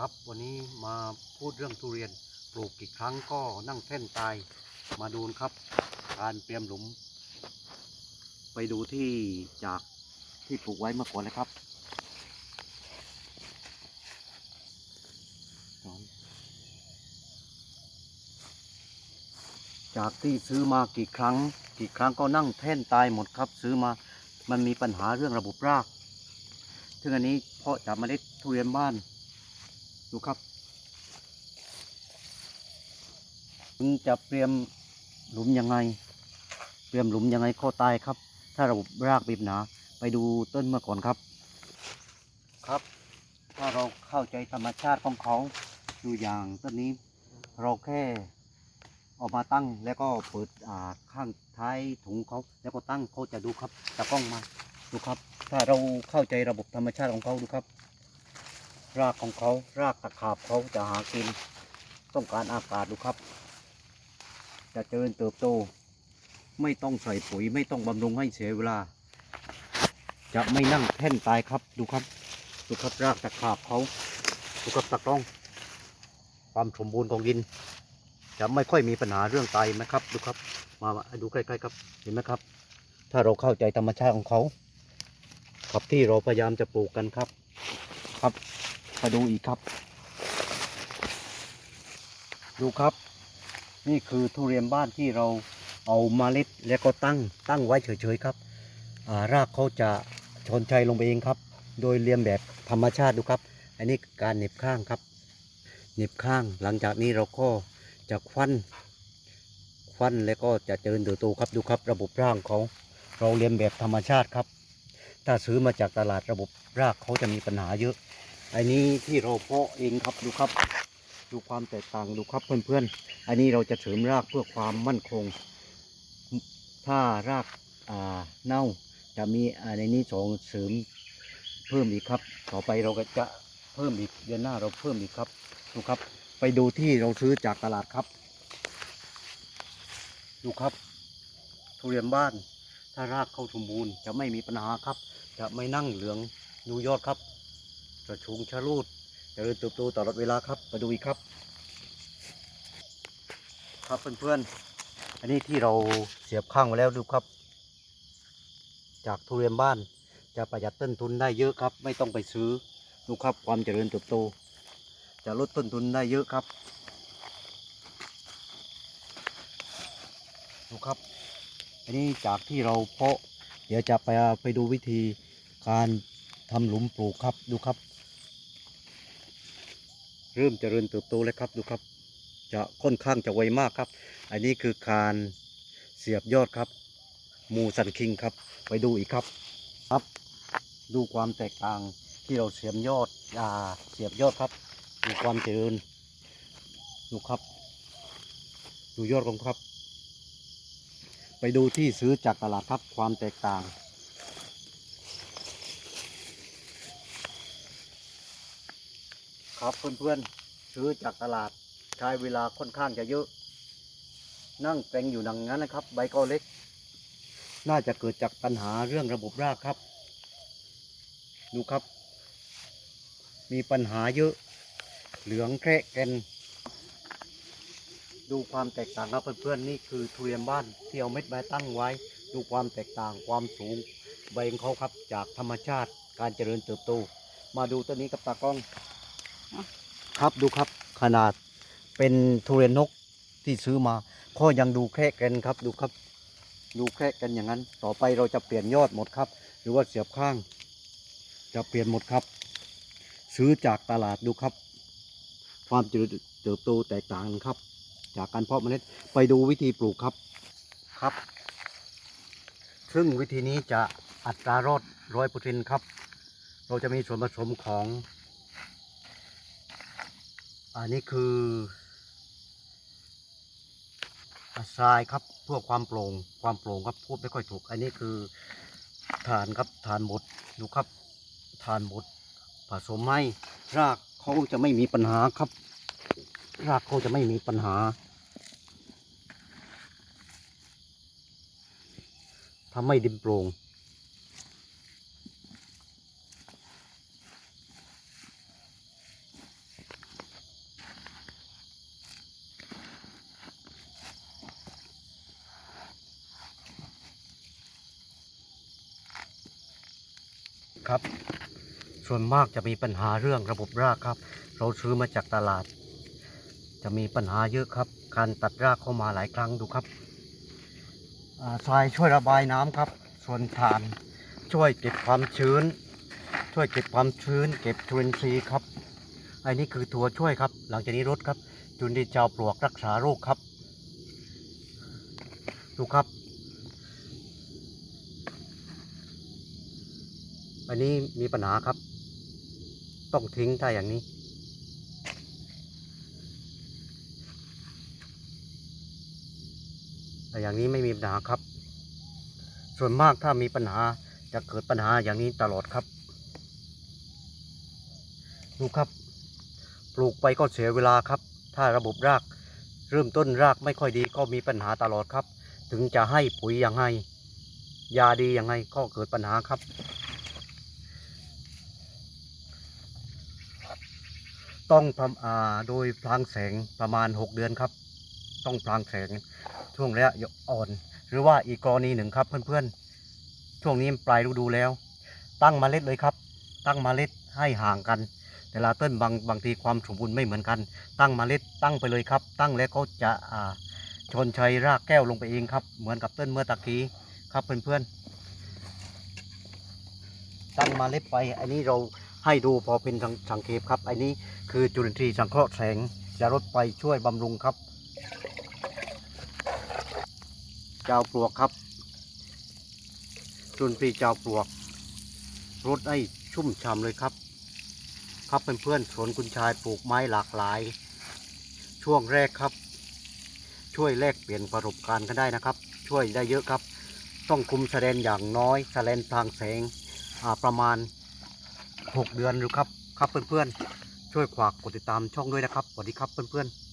ครับวันนี้มาพูดเรื่องทุเรียนปลูกกี่ครั้งก็นั่งแท่นตายมาดูนะครับ การเตรียมหลุม ไปดูที่จากที่ปลูกไว้เมื่อก่อนเลยครับจากที่ซื้อมากี่ครั้ง กี่ครั้งก็นั่งแท่นตายหมดครับ ซื้อมามันมีปัญหาเรื่องระบบรากซึ่งอันนี้เพราะจากเมล็ดทุเรียนบ้าน ดูครับคุณจะเตรียมหลุมยังไง เตรียมหลุมยังไงข้อตายครับ ถ้าระบบรากบีบหนา ไปดูต้นเมื่อก่อนครับ ครับ ถ้าเราเข้าใจธรรมชาติของเขาดูอย่างต้นนี้ เราแค่เอามาตั้งแล้วก็เปิดอ่าข้างท้ายถุงเขาแล้วก็ตั้งเขาจะดูครับจะกล้องมาดูครับ ถ้าเราเข้าใจระบบธรรมชาติของเขาดูครับ รากของเขารากตะขาบเขาจะหากิน ต้องการอากาศดูครับ จะเจริญเติบโต ไม่ต้องใส่ปุ๋ยไม่ต้องบำรุงให้เสียเวลา จะไม่นั่งแท่นตายครับดูครับ ดูครับรากตะขาบเขาดูครับตะกล้อง ความสมบูรณ์ของดิน จะไม่ค่อยมีปัญหาเรื่องตายนะครับ ดูครับมามาดูใกล้ๆครับเห็นไหมครับ ถ้าเราเข้าใจธรรมชาติของเขาครับที่เราพยายามจะปลูกกันครับ ครับ มาดูอีกครับ ดูครับ นี่คือทุเรียนบ้านที่เราเอามาเล็ดแล้วก็ตั้งตั้งไว้เฉยๆครับารากเขาจะชนชัยลงไปเองครับ โดยเรียนแบบธรรมชาติดูครับ อันนี้การเหน็บข้างครับเหน็บข้างหลังจากนี้เราก็จะควันควันแล้วก็จะเจริญเติบโตครับดูครับ ระบบร่างเขาเราเรียนแบบธรรมชาติครับ ถ้าซื้อมาจากตลาดระบบรากเขาจะมีปัญหาเยอะ อันนี้ที่เราเพาะเองครับดูครับ ดูความแตกต่างดูครับเพื่อนๆ อันนี้เราจะเสริมรากเพื่อความมั่นคง ถ้ารากอ่าเน่าจะมีอ่าในนี้สองเสริมเพิ่มอีกครับ ต่อไปเราก็จะเพิ่มอีกเดือนหน้าเราเพิ่มอีกครับดูครับ ไปดูที่เราซื้อจากตลาดครับ ดูครับ ทุเรียนบ้าน ถ้ารากเข้าสมบูรณ์จะไม่มีปัญหาครับ จะไม่นั่งเหลืองดูยอดครับ กระชุงชะลูดเจริญเติบโตตลอดเวลาครับ มาดูอีกครับ ครับเพื่อนๆ อันนี้ที่เราเสียบข้างมาแล้วดูครับ จากทุเรียนบ้านจะประหยัดต้นทุนได้เยอะครับ ไม่ต้องไปซื้อดูครับความเจริญเติบโต จะลดต้นทุนได้เยอะครับดูครับ อันนี้จากที่เราเพาะ เดี๋ยวจะไปไปดูวิธีการทำหลุมปลูกครับดูครับ เริ่มเจริญเติบโตแล้วครับดูครับ จะค่อนข้างจะไวมากครับ อันนี้คือการเสียบยอดครับ มูสันคิงครับ ไปดูอีกครับครับ ดูความแตกต่างที่เราเสียบยอดอ่าเสียบยอดครับ ดูความเจริญดูครับ ดูยอดของครับ ไปดูที่ซื้อจากตลาดครับความแตกต่าง ครับเพื่อนๆซื้อจากตลาดใช้เวลาค่อนข้างจะเยอะ นั่งเต็งอยู่ดังนั้นนะครับ ใบก็เล็ก น่าจะเกิดจากปัญหาเรื่องระบบรากครับ ดูครับ มีปัญหาเยอะ เหลืองแคระแกนดูความแตกต่างครับเพื่อนๆนี่คือทุเรียนบ้านที่เอาเม็ดใบตั้งไว้ ดูความแตกต่างความสูงใบของเขาครับจากธรรมชาติการเจริญเติบโต มาดูต้นนี้กับตากล้อง ครับดูครับขนาดเป็นทุเรียนนกที่ซื้อมาก็ยังดูแค่กันครับดูครับ ดูแค่กันอย่างนั้น ต่อไปเราจะเปลี่ยนยอดหมดครับ หรือว่าเสียบข้าง จะเปลี่ยนหมดครับ ซื้อจากตลาดดูครับ ความเจริญเติบโตแตกต่างกันครับ จากการเพาะเมล็ดไปดูวิธีปลูกครับครับ ซึ่งวิธีนี้จะอัตรารอดร้อยเปอร์เซ็นต์ครับ เราจะมีส่วนผสมของ อันนี้คือทรายครับเพื่อความโปร่งความโปร่งครับพูดไม่ค่อยถูก อันนี้คือฐานครับฐานบดดูครับฐานบดผสมให้รากเขาจะไม่มีปัญหาครับ รากเขาจะไม่มีปัญหาทำให้ดินโปร่ง ครับ ส่วนมากจะมีปัญหาเรื่องระบบรากครับ เราซื้อมาจากตลาด จะมีปัญหาเยอะครับ การตัดรากเข้ามาหลายครั้งดูครับทรายช่วยระบายน้ำครับ ส่วนถ่านช่วยเก็บความชื้น ช่วยเก็บความชื้น เก็บจุลินทรีย์ครับอันนี้คือตัวช่วยครับ หลังจากนี้รดครับจุลินทรีย์เจ้าปลวกรักษาโรคครับ ดูครับ อันนี้มีปัญหาครับ ต้องทิ้งถ้าอย่างนี้ แต่อย่างนี้ไม่มีปัญหาครับ ส่วนมากถ้ามีปัญหาจะเกิดปัญหาอย่างนี้ตลอดครับ ดูครับ ปลูกไปก็เสียเวลาครับ ถ้าระบบราก เริ่มต้นรากไม่ค่อยดีก็มีปัญหาตลอดครับ ถึงจะให้ปุ๋ยยังไงยาดียังไงก็เกิดปัญหาครับ ต้องอ่าโดยพลางแสงประมาณ 6 เดือนครับ ต้องพลางแสงช่วงระยะอ่อน หรือว่าอีกกรณีหนึ่งครับเพื่อนๆ ช่วงนี้ปลายฤดูแล้ว ตั้งเมล็ดเลยครับ ตั้งเมล็ดให้ห่างกัน แต่ละต้นบางบางทีความสมบูรณ์ไม่เหมือนกัน ตั้งเมล็ดตั้งไปเลยครับ ตั้งแล้วเขาจะอ่าชนชัยรากแก้วลงไปเองครับ เหมือนกับต้นเมื่อตะกี้ครับเพื่อนๆตั้งเมล็ดไปอันนี้เรา ให้ดูพอเป็นสังเกตครับ อันนี้คือจุลินทรีย์สังเคราะห์แสงจะลดไปช่วยบำรุงครับเจ้าปลวกครับจุลินทรีย์เจ้าปลวกรดให้ชุ่มฉ่ำเลยครับ ครับเเพื่อนๆสวนคุณชายปลูกไม้หลากหลาย ช่วงแรกครับ ช่วยแลกเปลี่ยนประสบการณ์กันได้นะครับ ช่วยได้เยอะครับ ต้องคุมแสดงอย่างน้อยแสดงทางแสงประมาณ 6 เดือนอยู่ครับ ครับเพื่อนๆ ช่วยฝากกดติดตามช่องด้วยนะครับ สวัสดีครับเพื่อนๆ